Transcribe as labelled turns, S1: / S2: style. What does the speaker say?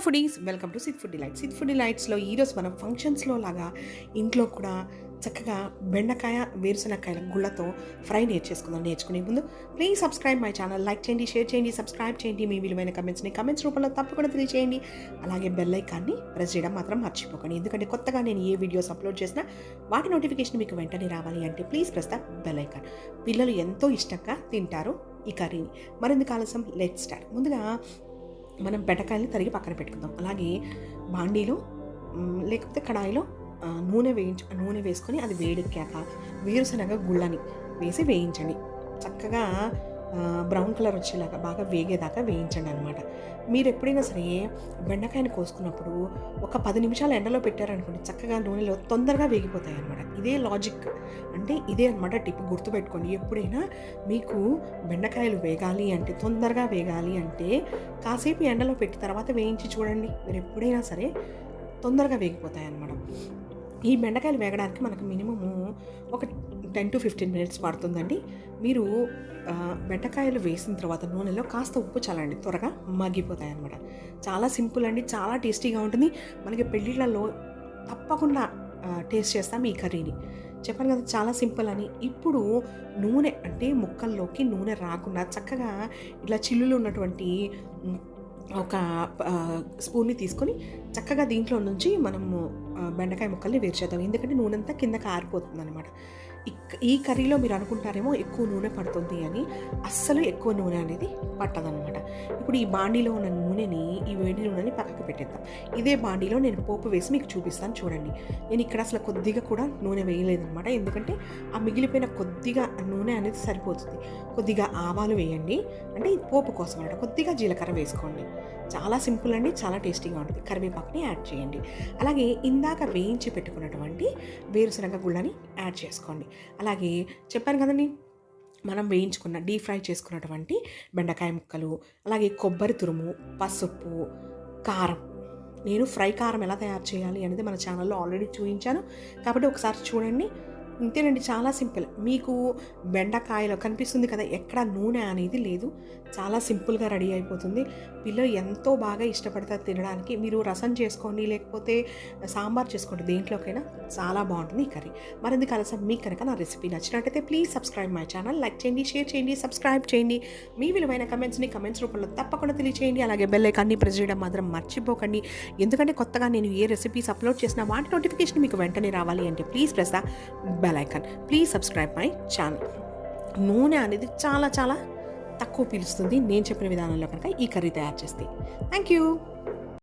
S1: Hello foodies welcome to Sith food delights Sith food డిలైట్స్లో ఈరోజు మనం ఫంక్షన్స్లో లాగా ఇంట్లో కూడా చక్కగా బెండకాయ వేరుశనక్కాయల గుళ్ళతో ఫ్రై నేర్చేసుకుందాం నేర్చుకునే ముందు. Please subscribe my channel like చేయండి షేర్ చేయండి సబ్స్క్రైబ్ చేయండి. మీ విలువైన కమెంట్స్ని కమెంట్స్ రూపంలో తప్పకుండా తెలియచేయండి. అలాగే బెల్ ఐకాన్ని ప్రెస్ చేయడం మాత్రం మర్చిపోకండి. ఎందుకంటే కొత్తగా నేను ఏ వీడియోస్ అప్లోడ్ చేసినా వాటి నోటిఫికేషన్ మీకు వెంటనే రావాలి అంటే please press the bell icon. పిల్లలు ఎంతో ఇష్టంగా తింటారు ఈ కర్రీని. మరింత ఆలస్యం లెట్ స్టార్ట్. ముందుగా మనం బెండకాయలని తరిగి పక్కన పెట్టుకుందాం. అలాగే బాండీలో లేకపోతే కడాయిలో నూనె వేయించ నూనె వేసుకొని అది వేడెక్కాక వేరుశనగ గుళ్ళని వేసి వేయించండి. చక్కగా బ్రౌన్ కలర్ వచ్చేలాగా బాగా వేగేదాకా వేయించండి అనమాట మీరు ఎప్పుడైనా సరే బెండకాయని కోసుకున్నప్పుడు ఒక పది నిమిషాలు ఎండలో పెట్టారనుకోండి చక్కగా నూనెలో తొందరగా వేగిపోతాయి అనమాట ఇదే లాజిక్ అంటే ఇదే అనమాట టిప్ గుర్తుపెట్టుకోండి. ఎప్పుడైనా మీకు బెండకాయలు వేగాలి అంటే తొందరగా వేగాలి అంటే కాసేపు ఎండలో పెట్టి తర్వాత వేయించి చూడండి. మీరు ఎప్పుడైనా సరే తొందరగా వేగిపోతాయి అన్నమాట. ఈ బెండకాయలు వేగడానికి మనకు మినిమము ఒక టెన్ టు ఫిఫ్టీన్ మినిట్స్ పడుతుందండి. మీరు బెండకాయలు వేసిన తర్వాత నూనెలో కాస్త ఉప్పు చల్లండి. త్వరగా మగ్గిపోతాయి అన్నమాట చాలా సింపుల్ అండి చాలా టేస్టీగా ఉంటుంది. మనకి పెళ్ళిళ్ళలో తప్పకుండా టేస్ట్ చేస్తాం ఈ కర్రీని. చెప్పాను కదా చాలా సింపుల్ అని. ఇప్పుడు నూనె అంటే ముక్కల్లోకి నూనె రాకుండా చక్కగా ఇట్లా చిల్లులు ఉన్నటువంటి ఒక స్పూన్ని తీసుకొని చక్కగా దీంట్లో నుంచి మనము బెండకాయ ముక్కల్ని వేరు చేద్దాం. ఎందుకంటే నూనె అంతా కిందకి ఆరిపోతుంది అనమాట ఈ కర్రీలో మీరు అనుకుంటారేమో ఎక్కువ నూనె పడుతుంది అని. అస్సలు ఎక్కువ నూనె అనేది పట్టదనమాట ఇప్పుడు ఈ బాండీలో ఉన్న నూనెని ఈ వేడి నూనెని పక్కకు పెట్టేద్దాం. ఇదే బాండీలో నేను పోపు వేసి మీకు చూపిస్తాను చూడండి. నేను ఇక్కడ అసలు కొద్దిగా కూడా నూనె వేయలేదనమాట ఎందుకంటే ఆ మిగిలిపోయిన కొద్దిగా నూనె అనేది సరిపోతుంది. కొద్దిగా ఆవాలు వేయండి. అంటే ఈ పోపు కోసం అనమాట కొద్దిగా జీలకర్ర వేసుకోండి. చాలా సింపుల్ అండి చాలా టేస్టీగా ఉంటుంది. కరివేపాకుని యాడ్ చేయండి. అలాగే ఇందాక వేయించి పెట్టుకున్నటువంటి వేరుశనగ గుళ్ళని యాడ్ చేసుకోండి. అలాగే చెప్పాను కదండి మనం వేయించుకున్న డీప్ ఫ్రై చేసుకున్నటువంటి బెండకాయ ముక్కలు అలాగే కొబ్బరి తురుము పసుపు కారం. నేను ఫ్రై కారం ఎలా తయారు చేయాలి అనేది మన ఛానల్లో ఆల్రెడీ చూపించాను కాబట్టి ఒకసారి చూడండి ఇంతేనండి చాలా సింపుల్. మీకు బెండకాయలో కనిపిస్తుంది కదా ఎక్కడ నూనె అనేది లేదు. చాలా సింపుల్గా రెడీ అయిపోతుంది. పిల్లలు ఎంతో బాగా ఇష్టపడతారు తినడానికి. మీరు రసం చేసుకోండి లేకపోతే సాంబార్ చేసుకోండి దేంట్లోకైనా చాలా బాగుంటుంది ఈ కర్రీ. మరింది కలసం మీకు కనుక నా రెసిపీ నచ్చినట్టయితే please subscribe my channel like చేయండి షేర్ చేయండి సబ్స్క్రైబ్ చేయండి. మీ విలువైన కమెంట్స్ని కమెంట్స్ రూపంలో తప్పకుండా తెలియచేయండి. అలాగే బెల్ ఐకాన్ని ప్రెస్ చేయడం మాత్రం మర్చిపోకండి. ఎందుకంటే కొత్తగా నేను ఏ రెసిపీస్ అప్లోడ్ చేసినా వాటి నోటిఫికేషన్ మీకు వెంటనే రావాలి అంటే please press the bell icon please subscribe my channel నూనె అనేది చాలా చాలా తక్కువ పీలుస్తుంది. నేను చెప్పిన విధానంలో కనుక ఈ కర్రీ తయారు చేస్తే. Thank you